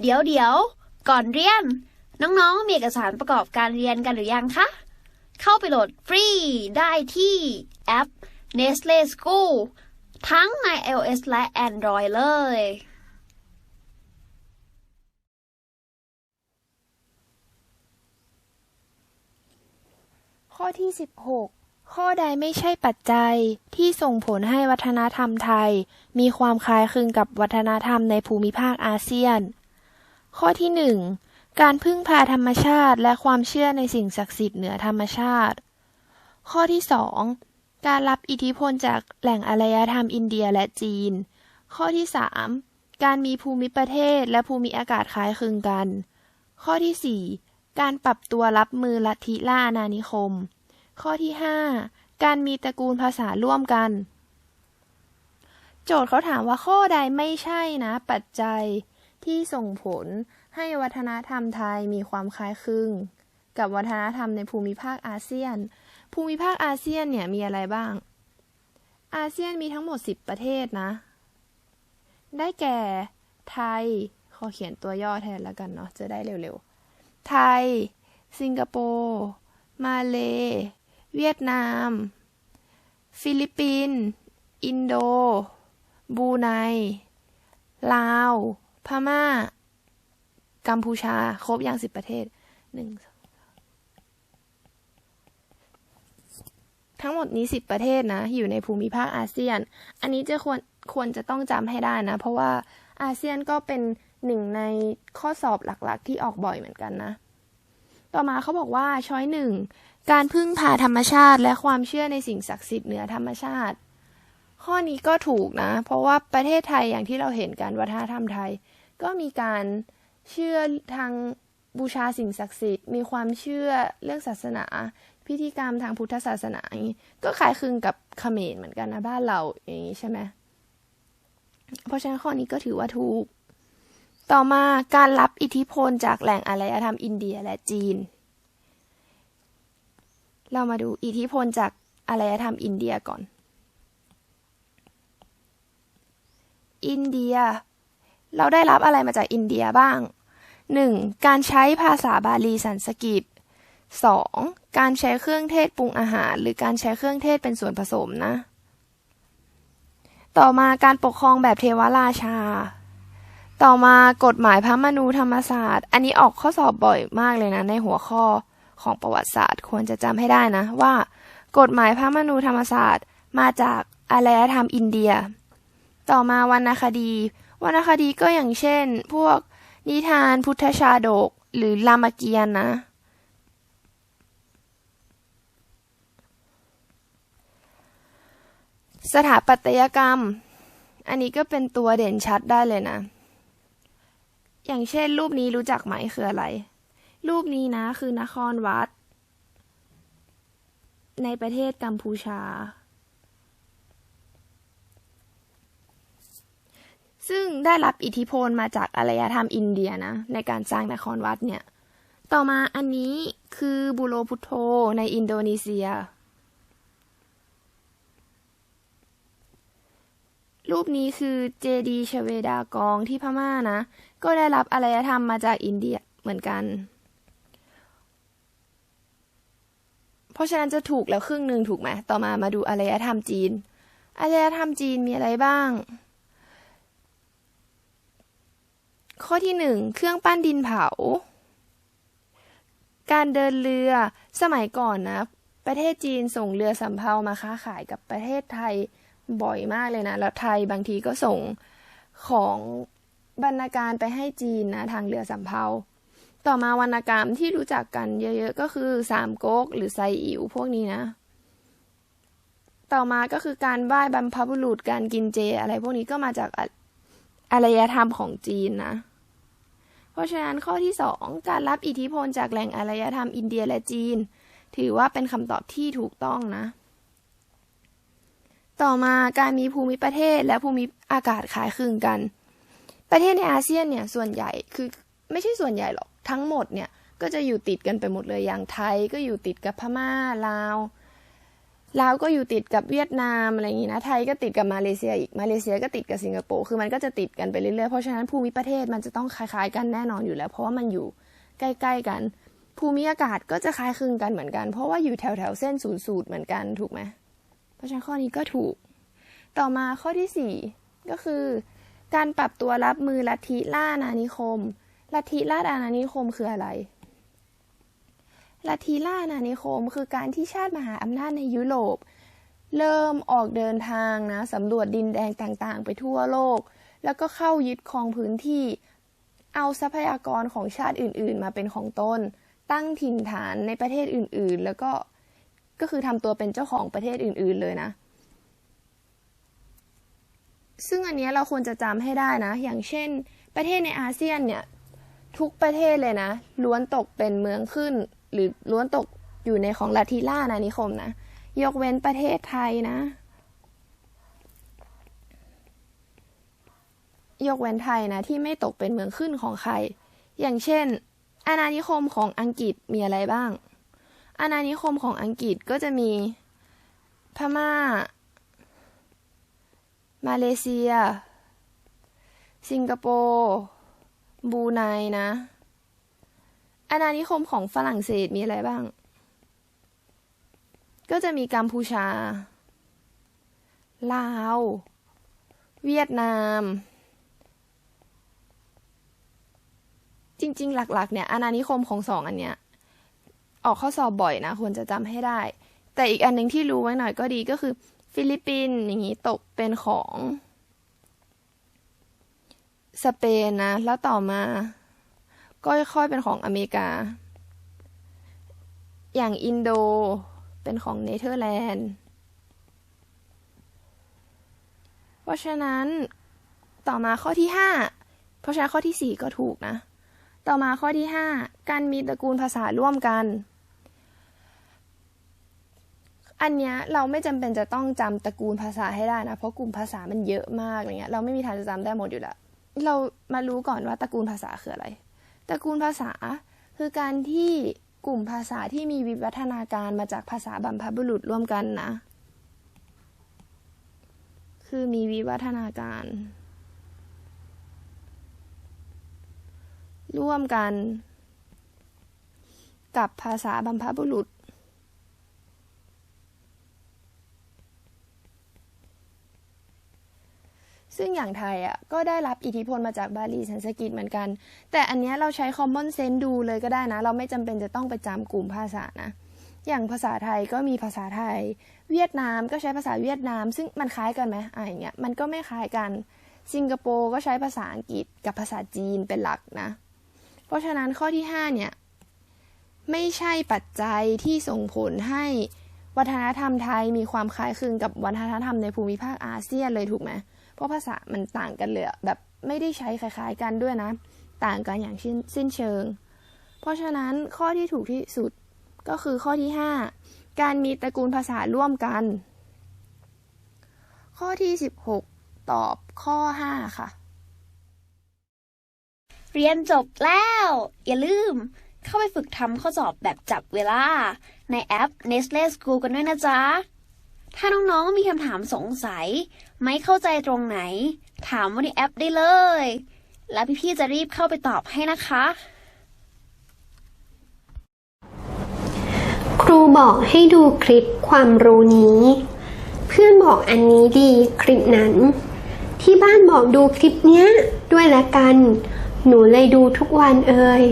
เดี๋ยวเดี๋ยวก่อนเรียน น้องๆ มีเอกสารประกอบการเรียนกันหรือยังคะ เข้าไปโหลดฟรีได้ที่แอป Nestle School ทั้งใน iOS และ Android เลย ข้อที่ 16 ข้อใดไม่ใช่ปัจจัยที่ส่งผลให้วัฒนธรรมไทย มีความคล้ายคลึงกับวัฒนธรรมในภูมิภาคอาเซียน ข้อที่ 1 การพึ่งพาธรรมชาติและความเชื่อในสิ่งศักดิ์สิทธิ์เหนือธรรมชาติ ข้อที่ 2 การรับอิทธิพลจากแหล่งอารยธรรมอินเดียและจีน ข้อที่ 3 การมีภูมิประเทศและภูมิอากาศคล้ายคลึงกัน ข้อที่ 4 การปรับตัวรับมือลัทธิล่าอาณานิคม ข้อที่ 5 การมีตระกูลภาษาร่วมกัน โจทย์เขาถามว่าข้อใดไม่ใช่นะ ปัจจัย ที่ส่งผลให้วัฒนธรรมไทยมีความคล้ายคลึง กับวัฒนธรรมในภูมิภาคอาเซียน ภูมิภาคอาเซียนเนี่ยมีอะไรบ้าง อาเซียนมีทั้งหมด 10 ประเทศนะ ได้แก่ไทย ขอเขียนตัวย่อแทนแล้วกันเนาะ จะได้เร็วๆ ไทย สิงคโปร์ มาเล เวียดนาม ฟิลิปปินส์ อินโด บูไน ลาว พม่า กัมพูชา ครบอย่างสิบประเทศหนึ่งทั้งหมดนี้สิบประเทศนะ อยู่ในภูมิภาคอาเซียน อันนี้จะควรควรจะต้องจำให้ได้นะ เพราะว่าอาเซียนก็เป็นหนึ่งในข้อสอบหลักๆ ที่ออกบ่อยเหมือนกันนะ ต่อมาเขาบอกว่าช้อยหนึ่งการพึ่งพาธรรมชาติและความเชื่อในสิ่งศักดิ์สิทธิ์เหนือธรรมชาติ ข้อนี้ก็ถูกนะ เพราะว่าประเทศไทยอย่างที่เราเห็นกันวัฒนธรรมไทย ก็มีการเชื่อทางบูชาสิ่งศักดิ์สิทธิ์ มีความเชื่อเรื่องศาสนา พิธีกรรมทางพุทธศาสนาอย่างนี้ก็คล้ายคลึงกับเขมรเหมือนกันนะบ้านเราอย่างนี้ใช่ไหมเพราะฉะนั้นข้อนี้ก็ถือว่าถูก ต่อมาการรับอิทธิพลจากแหล่งอารยธรรมอินเดียและจีน เรามาดูอิทธิพลจากอารยธรรมอินเดียก่อน อินเดีย เราได้รับอะไรมาจากอินเดียบ้าง 1. การใช้ภาษาบาลีสันสกฤต 2. การใช้เครื่องเทศปรุงอาหาร หรือการใช้เครื่องเทศเป็นส่วนผสมนะ ต่อมาการปกครองแบบเทวราชา ต่อมากฎหมายพระมนูธรรมศาสตร์ อันนี้ออกข้อสอบบ่อยมากเลยนะ ในหัวข้อของประวัติศาสตร์ ควรจะจำให้ได้นะว่า กฎหมายพระมนูธรรมศาสตร์ มาจากอารยธรรมอินเดีย ต่อมาวรรณคดีวรรณคดีก็อย่างเช่น พวกนิทานพุทธชาดก หรือรามเกียรตินะ สถาปัตยกรรม อันนี้ก็เป็นตัวเด่นชัดได้เลยนะ อย่างเช่น รูปนี้รู้จักไหมคืออะไร รูปนี้นะคือนครวัด ในประเทศกัมพูชา ซึ่งได้รับอิทธิพลมาจากอารยธรรมอินเดียนะ ในการสร้างนครวัดเนี่ย ต่อมาอันนี้คือบูโรพุทโธในอินโดนีเซีย รูปนี้คือเจดีชเวดากองที่พม่านะ ก็ได้รับอารยธรรมมาจากอินเดียเหมือนกัน เพราะฉะนั้นจะถูกแล้วครึ่งหนึ่งถูกไหม ต่อมามาดูอารยธรรมจีน อารยธรรมจีนมีอะไรบ้าง ข้อที่หนึ่งเครื่องปั้นดินเผา การเดินเรือสมัยก่อนนะ ประเทศจีนส่งเรือสำเภามาค้าขายกับประเทศไทยบ่อยมากเลยนะ แล้วไทยบางทีก็ส่งของบรรณาการไปให้จีนนะ ทางเรือสำเภา ต่อมาวรรณกรรมที่รู้จักกันเยอะๆ ก็คือสามก๊กหรือไซอิ๋วพวกนี้นะ ต่อมาก็คือการไหว้บรรพบุรุษการกินเจ อะไรพวกนี้ก็มาจากอารยธรรมของจีนนะ เพราะฉะนั้นข้อที่สองการรับอิทธิพลจากแหล่งอารยธรรมอินเดียและจีน ถือว่าเป็นคำตอบที่ถูกต้องนะ ต่อมาการมีภูมิประเทศและภูมิอากาศคล้ายคลึงกัน ประเทศในอาเซียนเนี่ยส่วนใหญ่คือไม่ใช่ส่วนใหญ่หรอกทั้งหมดเนี่ยก็จะอยู่ติดกันไปหมดเลยอย่างไทยก็อยู่ติดกับพม่าลาว ลาวก็อยู่ติดกับเวียดนามอะไรอย่างนี้นะ ไทยก็ติดกับมาเลเซียอีก มาเลเซียก็ติดกับสิงคโปร์ คือมันก็จะติดกันไปเรื่อยๆ เพราะฉะนั้นภูมิประเทศมันจะต้องคล้ายๆ กันแน่นอนอยู่แล้ว เพราะว่ามันอยู่ใกล้ๆกัน ภูมิอากาศก็จะคล้ายคลึงกันเหมือนกัน เพราะว่าอยู่แถวๆเส้นศูนย์สูตรเหมือนกันถูกไหม เพราะฉะนั้นข้อนี้ก็ถูก ต่อมาข้อที่สี่ก็คือ การปรับตัวรับมือลัทธิล่าอาณานิคม ลัทธิล่าอาณานิคมคืออะไร ลัทธิล่าอานิคม คือการที่ชาติมหาอำนาจในยุโรป เริ่มออกเดินทางนะสำรวจดินแดงต่างๆ ไปทั่วโลก แล้วก็เข้ายึดครองพื้นที่ เอาทรัพยากรของชาติอื่นๆ มาเป็นของตน ตั้งถิ่นฐานในประเทศอื่นๆ แล้วก็ก็คือทำตัวเป็นเจ้าของประเทศอื่น ๆ เลยนะ ซึ่งอันนี้เราควรจะจำให้ได้นะ อย่างเช่น ประเทศในอาเซียนเนี่ยทุกประเทศเลยนะล้วนตกเป็นเมืองขึ้น หรือล้วนตกอยู่ในของลัทธิล่าอานิคมนะ ยกเว้นประเทศไทยนะ ยกเว้นไทยนะ ที่ไม่ตกเป็นเมืองขึ้นของใคร อย่างเช่น อาณานิคมของอังกฤษมีอะไรบ้าง อาณานิคมของอังกฤษก็จะมีพม่า มาเลเซีย สิงคโปร์ บูไนนะ อาณานิคมของฝรั่งเศสมีอะไรบ้าง ก็จะมีกัมพูชา ลาว เวียดนาม จริง ๆ หลัก ๆ เนี่ยอาณานิคมของสองอันเนี้ย ออกข้อสอบบ่อยนะ ควรจะจำให้ได้ แต่อีกอันหนึ่งที่รู้ไว้หน่อยก็ดีก็คือ ฟิลิปปินส์อย่างนี้ตกเป็นของ สเปนนะ แล้วต่อมา ก็ค่อยๆเป็นของอเมริกา อย่างอินโดเป็นของเนเธอร์แลนด์ เพราะฉะนั้นต่อมาข้อที่ห้าเพราะฉะนั้นข้อที่สี่ก็ถูกนะ ต่อมาข้อที่ห้าการมีตระกูลภาษาร่วมกัน อันเนี้ยเราไม่จำเป็นจะต้องจำตระกูลภาษาให้ได้นะ เพราะกลุ่มภาษามันเยอะมากอะไรเงี้ย เราไม่มีทางจะจำได้หมดอยู่แล้ว เรามารู้ก่อนว่าตระกูลภาษาคืออะไร ตระกูลภาษาคือการที่กลุ่มภาษาที่มีวิวัฒนาการมาจากภาษาบัมพบุรุษร่วมกันนะ คือมีวิวัฒนาการ ร่วมกัน กับภาษาบัมพบุรุษ ซึ่งอย่างไทยอะก็ได้รับอิทธิพลมาจากบาลีสันสกฤตเหมือนกัน แต่อันเนี้ยเราใช้ common sense ดูเลยก็ได้นะ เราไม่จำเป็นจะต้องไปจำกลุ่มภาษานะ อย่างภาษาไทยก็มีภาษาไทย เวียดนามก็ใช้ภาษาเวียดนาม ซึ่งมันคล้ายกันไหมอะอย่างเงี้ยมันก็ไม่คล้ายกัน สิงคโปร์ก็ใช้ภาษาอังกฤษกับภาษาจีนเป็นหลักนะ เพราะฉะนั้นข้อที่ห้าเนี่ยไม่ใช่ปัจจัยที่ส่งผลให้วัฒนธรรมไทยมีความคล้ายคลึงกับวัฒนธรรมในภูมิภาคอาเซียนเลยถูกไหม เพราะภาษามันต่างกันเลยอแบบไม่ได้ใช้คล้ายๆกันด้วยนะ ต่างกันอย่างสิ้นสิ้นเชิง เพราะฉะนั้นข้อที่ถูกที่สุดก็คือข้อที่ 5 การมีตระกูลภาษาร่วมกัน ข้อที่ 16 ตอบข้อ 5 ค่ะ เรียนจบแล้ว อย่าลืมเข้าไปฝึกทำข้อสอบแบบจับเวลา ในแอป Nestle School กันด้วยนะจ๊ะ ถ้าน้องๆ มีคำถามสงสัย ไม่เข้าใจตรงไหน ถามว่าในแอปได้เลย แล้วพี่ๆ จะรีบเข้าไปตอบให้นะคะ ครูบอกให้ดูคลิปความรู้นี้ เพื่อนบอกอันนี้ดีคลิปนั้น ที่บ้านบอกดูคลิปเนี้ยด้วยละกัน หนูเลยดูทุกวันเอ่ย